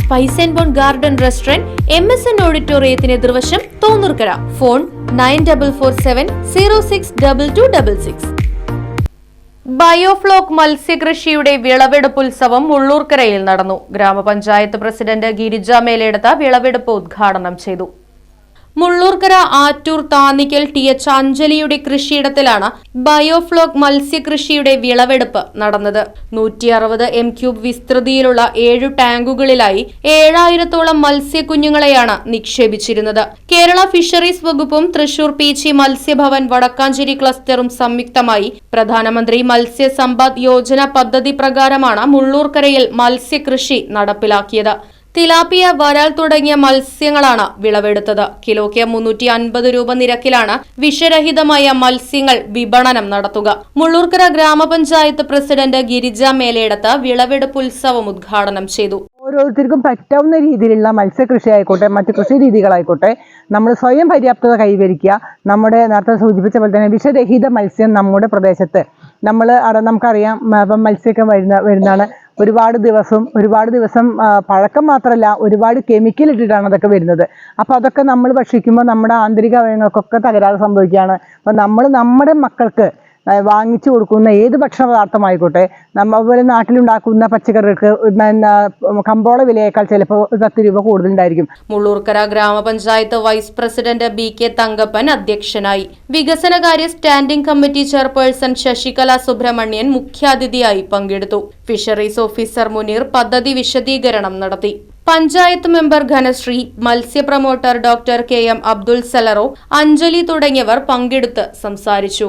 Spice and bone garden restaurant M S N ഓഡിറ്റോറിയത്തിന് എതിർവശം Thonnurkkara. Phone nine double four seven zero six double two double six. Biofloc മത്സ്യകൃഷിയുടെ വിളവെടുപ്പ് ഉത്സവം ഉള്ളൂർക്കരയിൽ നടന്നു. ഗ്രാമപഞ്ചായത്ത് president Girija മേലെടുത്ത വിളവെടുപ്പ് ഉദ്ഘാടനം ചെയ്തു. Mullurkara Attoor Thannikkal T H അഞ്ജലിയുടെ കൃഷിയിടത്തിലാണ് ബയോഫ്ലോക് മത്സ്യകൃഷിയുടെ വിളവെടുപ്പ് നടന്നത്. നൂറ്റി അറുപത് എം ക്യൂബ് വിസ്തൃതിയിലുള്ള ഏഴു ടാങ്കുകളിലായി ഏഴായിരത്തോളം മത്സ്യക്കുഞ്ഞുങ്ങളെയാണ് നിക്ഷേപിച്ചിരുന്നത്. കേരള ഫിഷറീസ് വകുപ്പും തൃശൂർ പീച്ചി മത്സ്യഭവൻ വടക്കാഞ്ചേരി ക്ലസ്റ്ററും സംയുക്തമായി പ്രധാനമന്ത്രി മത്സ്യ സമ്പദ് യോജന പദ്ധതി പ്രകാരമാണ് മുള്ളൂർക്കരയിൽ മത്സ്യകൃഷി നടപ്പിലാക്കിയത്. തിലാപ്പിയ വരാൽ തുടങ്ങിയ മത്സ്യങ്ങളാണ് വിളവെടുത്തത്. കിലോയ്ക്ക് മുന്നൂറ്റി അൻപത് രൂപ നിരക്കിലാണ് വിഷരഹിതമായ മത്സ്യങ്ങൾ വിപണനം നടത്തുക. മുള്ളൂർക്കര ഗ്രാമപഞ്ചായത്ത് പ്രസിഡന്റ് ഗിരിജ മേലയിടത്ത് വിളവെടുപ്പ് ഉത്സവം ഉദ്ഘാടനം ചെയ്തു. ഓരോരുത്തർക്കും പറ്റാവുന്ന രീതിയിലുള്ള മത്സ്യകൃഷി ആയിക്കോട്ടെ മറ്റു കൃഷി രീതികളായിക്കോട്ടെ നമ്മൾ സ്വയം പര്യാപ്തത കൈവരിക്കുക നമ്മുടെ നേരത്തെ സൂചിപ്പിച്ച പോലെ തന്നെ വിഷരഹിത മത്സ്യം നമ്മുടെ പ്രദേശത്ത്. നമ്മൾ നമുക്കറിയാം മത്സ്യമൊക്കെ വരുന്ന വരുന്നതാണ്. ഒരുപാട് ദിവസം ഒരുപാട് ദിവസം പഴക്കം മാത്രമല്ല ഒരുപാട് കെമിക്കൽ ഇട്ടിട്ടാണ് അതൊക്കെ വരുന്നത്. അപ്പോൾ അതൊക്കെ നമ്മൾ ഭക്ഷിക്കുമ്പോൾ നമ്മുടെ ആന്തരിക അവയവങ്ങൾക്കൊക്കെ തകരാറ് സംഭവിക്കുകയാണ്. അപ്പോൾ നമ്മൾ നമ്മുടെ മക്കൾക്ക് വാങ്ങിച്ചു കൊടുക്കുന്ന ഏത് ഭക്ഷണ പദാർത്ഥമായിക്കോട്ടെ നമ്മൾ അതുപോലെ നാട്ടിലുണ്ടാക്കുന്ന പച്ചക്കറികൾക്ക് കമ്പോള വിലയേക്കാൾ ചിലപ്പോൾ പത്ത് രൂപ കൂടുതലുണ്ടായിരിക്കും. മുള്ളൂർക്കര ഗ്രാമപഞ്ചായത്ത് vice president B K Thankappan അധ്യക്ഷനായി. വികസനകാര്യ standing committee chairperson Sasikala Subramanian മുഖ്യാതിഥിയായി പങ്കെടുത്തു. ഫിഷറീസ് ഓഫീസർ മുനീർ പദ്ധതി വിശദീകരണം നടത്തി. പഞ്ചായത്ത് മെമ്പർ ഘനശ്രീ മത്സ്യ promoter doctor K M Abdul സലറോ Anjali തുടങ്ങിയവർ പങ്കെടുത്ത് സംസാരിച്ചു.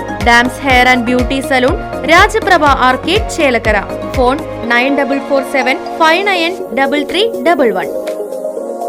Dams hair and beauty salon Rajaprabha arcade Chelakkara. Phone nine double four seven five nine double three double one.